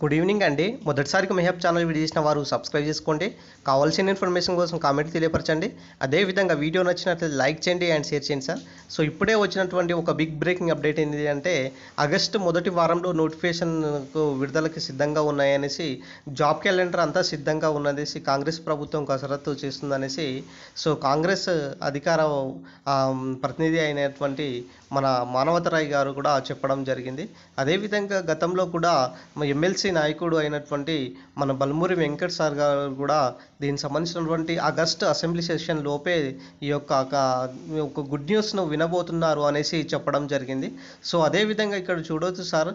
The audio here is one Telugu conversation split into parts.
గుడ్ ఈవినింగ్ అండి. మొదటిసారికి మెహబ్ ఛానల్ వీడియో చేసిన వారు సబ్స్క్రైబ్ చేసుకోండి. కావాల్సిన ఇన్ఫర్మేషన్ కోసం కామెంట్ తెలియపరచండి. అదేవిధంగా వీడియో నచ్చినట్లయితే లైక్ చేయండి అండ్ షేర్ చేయండి సార్ సో ఇప్పుడే వచ్చినటువంటి ఒక బిగ్ బ్రేకింగ్ అప్డేట్ ఏంటి అంటే ఆగస్టు మొదటి వారంలో నోటిఫికేషన్కు విడుదలకి సిద్ధంగా ఉన్నాయనేసి జాబ్ క్యాలెండర్ అంతా సిద్ధంగా ఉన్నదేసి కాంగ్రెస్ ప్రభుత్వం కసరత్తు చేస్తుందనేసి సో కాంగ్రెస్ అధికార ప్రతినిధి అయినటువంటి మన మానవతరాయ్ గారు కూడా చెప్పడం జరిగింది. అదేవిధంగా గతంలో కూడా ఎమ్మెల్సీ నాయకుడు అయినటువంటి మన బల్మూరి వెంకట్ సార్ గారు కూడా దీనికి సంబంధించినటువంటి ఆగస్టు అసెంబ్లీ సెషన్ లోపే ఈ యొక్క ఒక- గుడ్ న్యూస్ను వినబోతున్నారు అనేసి చెప్పడం జరిగింది. సో అదేవిధంగా ఇక్కడ చూడవచ్చు సార్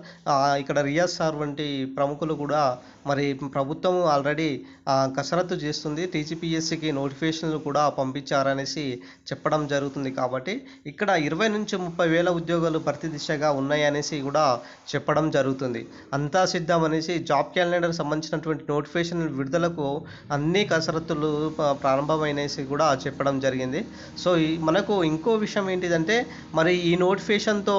ఇక్కడ రియాజ్ సార్ వంటి ప్రముఖులు కూడా మరి ప్రభుత్వం ఆల్రెడీ కసరత్తు చేస్తుంది. టీజీపీఎస్సికి నోటిఫికేషన్లు కూడా పంపించారనేసి చెప్పడం జరుగుతుంది కాబట్టి ఇక్కడ ఇరవై నుంచి ముప్పై వేల ఉద్యోగాలు భర్తీ దిశగా ఉన్నాయనేసి కూడా చెప్పడం జరుగుతుంది. అంతా సిద్ధం అనేసి జాబ్ క్యాలెండర్ సంబంధించినటువంటి నోటిఫికేషన్ విడుదలకు అన్ని కసరత్తులు ప్రారంభమైనసి కూడా చెప్పడం జరిగింది. సో మనకు ఇంకో విషయం ఏంటిదంటే మరి ఈ నోటిఫికేషన్తో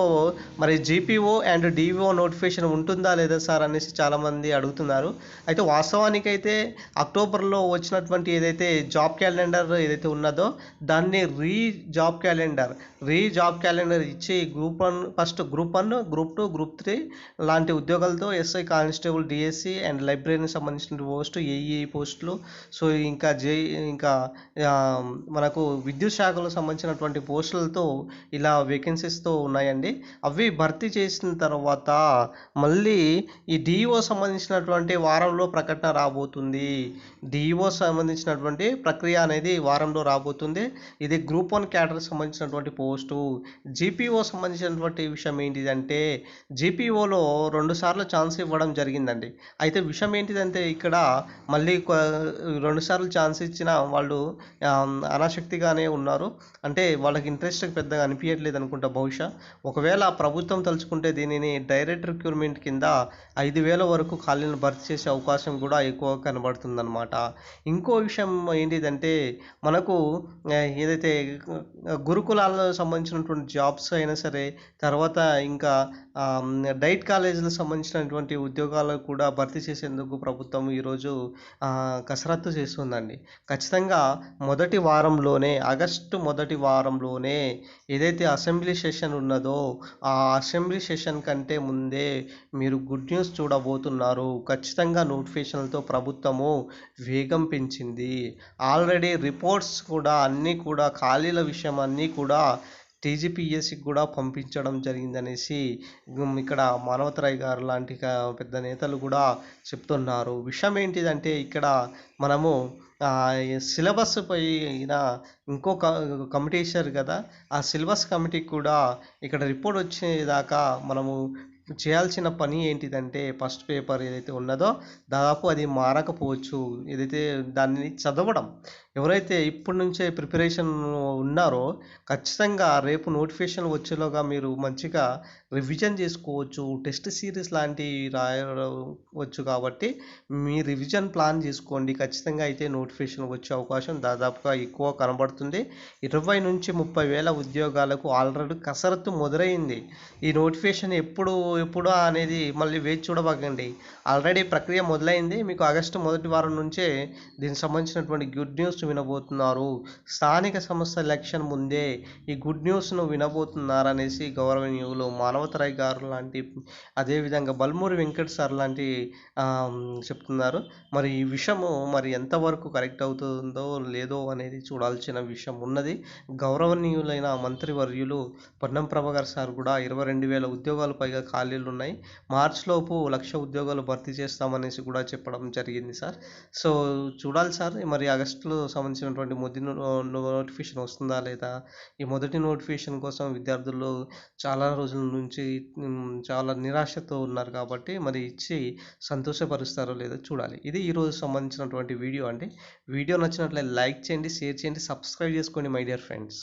మరి జీపీఓ అండ్ డివిఓ నోటిఫికేషన్ ఉంటుందా లేదా సార్ అనేసి చాలామంది అడుగుతున్నారు. అయితే వాస్తవానికైతే అక్టోబర్లో వచ్చినటువంటి ఏదైతే జాబ్ క్యాలెండర్ ఏదైతే ఉన్నదో దాన్ని re job calendar re job calendar ఇచ్చి group one first group one group two group three లాంటి ఉద్యోగాలతో ఎస్ఐ కానిస్టేబుల్ డిఎస్సి అండ్ లైబ్రరీకి సంబంధించిన పోస్టు ఏఈ పోస్టులు. సో ఇంకా జే ఇంకా మనకు విద్యుత్ శాఖలో సంబంధించినటువంటి పోస్టులతో ఇలా వేకెన్సీస్తో ఉన్నాయండి. అవి భర్తీ చేసిన తర్వాత మళ్ళీ ఈ డిఈఓ సంబంధించినటువంటి వారంలో ప్రకటన రాబోతుంది. డిఈఓ సంబంధించినటువంటి ప్రక్రియ అనేది వారంలో రాబోతుంది. ఇది గ్రూప్ వన్ క్యాడర్ సంబంధించినటువంటి పోస్టు. జీపీఓ సంబంధించినటువంటి విషయం ఏంటిదంటే జీపీఓలో రెండు సార్లు ఛాన్స్ ఇవ్వడం జరిగిందండి. అయితే విషయం ఏంటిదంటే ఇక్కడ మళ్ళీ రెండుసార్లు రెండు సార్లు ఛాన్స్ ఇచ్చిన వాళ్ళు అనాశక్తిగానే అనాసక్తిగానే ఉన్నారు. అంటే వాళ్ళకి ఇంట్రెస్ట్ పెద్దగా అనిపించట్లేదు అనుకుంటా బహుశా. ఒకవేళ ప్రభుత్వం తలుచుకుంటే దీనిని డైరెక్ట్ రిక్రూట్మెంట్ కింద ఐదు వేల వరకు ఖాళీలను భర్తీ చేసే అవకాశం కూడా ఎక్కువ కనబడుతుందన్నమాట. ఇంకో విషయం ఏంటిదంటే మనకు ఏదైతే గురుకులాలకు సంబంధించినటువంటి జాబ్స్ అయినా సరే తర్వాత ఇంకా డైట్ కాలేజీలకు సంబంధించినటువంటి ఉద్యోగాలు కూడా భర్తీ చేసేందుకు ప్రభుత్వం ఈరోజు కసరత్తు చేస్తుందండి. ఖచ్చితంగా మొదటి వారంలోనే ఆగస్టు మొదటి వారంలోనే ఏదైతే అసెంబ్లీ సెషన్ ఉన్నదో ఆ అసెంబ్లీ సెషన్ కంటే ముందే మీరు గుడ్ న్యూస్ చూడబోతున్నారు. ఖచ్చితంగా నోటిఫికేషన్లతో ప్రభుత్వము వేగం పెంచింది. ఆల్రెడీ రిపోర్ట్స్ కూడా అన్నీ కూడా ఖాళీల విషయం అన్నీ కూడా టీజీపీఎస్సికి కూడా పంపించడం జరిగిందనేసి ఇక్కడ మానవతరాయ్ గారు లాంటి పెద్ద నేతలు కూడా చెప్తున్నారు. విషయం ఏంటిదంటే ఇక్కడ మనము సిలబస్ పైన ఇంకో క- కమిటీ కదా ఆ సిలబస్ కమిటీకి కూడా ఇక్కడ రిపోర్ట్ వచ్చేదాకా మనము చేయాల్సిన పని ఏంటిదంటే ఫస్ట్ పేపర్ ఏదైతే ఉన్నదో దాదాపు అది మారకపోవచ్చు. ఏదైతే దాన్ని చదవడం ఎవరైతే ఇప్పటి నుంచే ప్రిపరేషన్ ఉన్నారో ఖచ్చితంగా రేపు నోటిఫికేషన్ వచ్చేలోగా మీరు మంచిగా రివిజన్ చేసుకోవచ్చు. టెస్ట్ సిరీస్ లాంటివి రాయవచ్చు కాబట్టి మీ రివిజన్ ప్లాన్ చేసుకోండి. ఖచ్చితంగా అయితే నోటిఫికేషన్ వచ్చే అవకాశం దాదాపుగా ఎక్కువ కనబడుతుంది. ఇరవై నుంచి ముప్పై వేల ఉద్యోగాలకు ఆల్రెడీ కసరత్తు మొదలైంది. ఈ నోటిఫికేషన్ ఎప్పుడు ఎప్పుడు అనేది మళ్ళీ వేచి చూడబాకండి. ఆల్రెడీ ప్రక్రియ మొదలైంది. మీకు ఆగస్టు మొదటి వారం నుంచే దీనికి సంబంధించినటువంటి గుడ్ న్యూస్ వినబోతున్నారు. స్థానిక సంస్థ ఎలక్షన్ ముందే ఈ గుడ్ న్యూస్ను వినబోతున్నారనేసి గౌరవనీయులు మానవతరాయ్ గారు లాంటి అదేవిధంగా బల్మూరి వెంకట్ సార్ లాంటి చెప్తున్నారు. మరి ఈ విషయము మరి ఎంతవరకు కరెక్ట్ అవుతుందో లేదో అనేది చూడాల్సిన విషయం ఉన్నది. గౌరవనీయులైన మంత్రివర్యులు పొన్నం ప్రభాకర్ సార్ కూడా ఇరవై రెండు వేల ఉద్యోగాలు పైగా ఖాళీలు ఉన్నాయి. మార్చిలోపు లక్ష ఉద్యోగాలు భర్తీ చేస్తామనేసి కూడా చెప్పడం జరిగింది సార్. సో చూడాలి సార్. మరి ఆగస్టులో సంబంధించినటువంటి మొదటి నోటిఫికేషన్ వస్తుందా లేదా? ఈ మొదటి నోటిఫికేషన్ కోసం విద్యార్థులు చాలా రోజుల నుంచి చాలా నిరాశతో ఉన్నారు కాబట్టి మరి ఇచ్చి సంతోషపరుస్తారో లేదో చూడాలి. ఇది ఈరోజు సంబంధించినటువంటి వీడియో అండి. వీడియో నచ్చినట్లయితే లైక్ చేయండి షేర్ చేయండి సబ్స్క్రైబ్ చేసుకోండి మై డియర్ ఫ్రెండ్స్.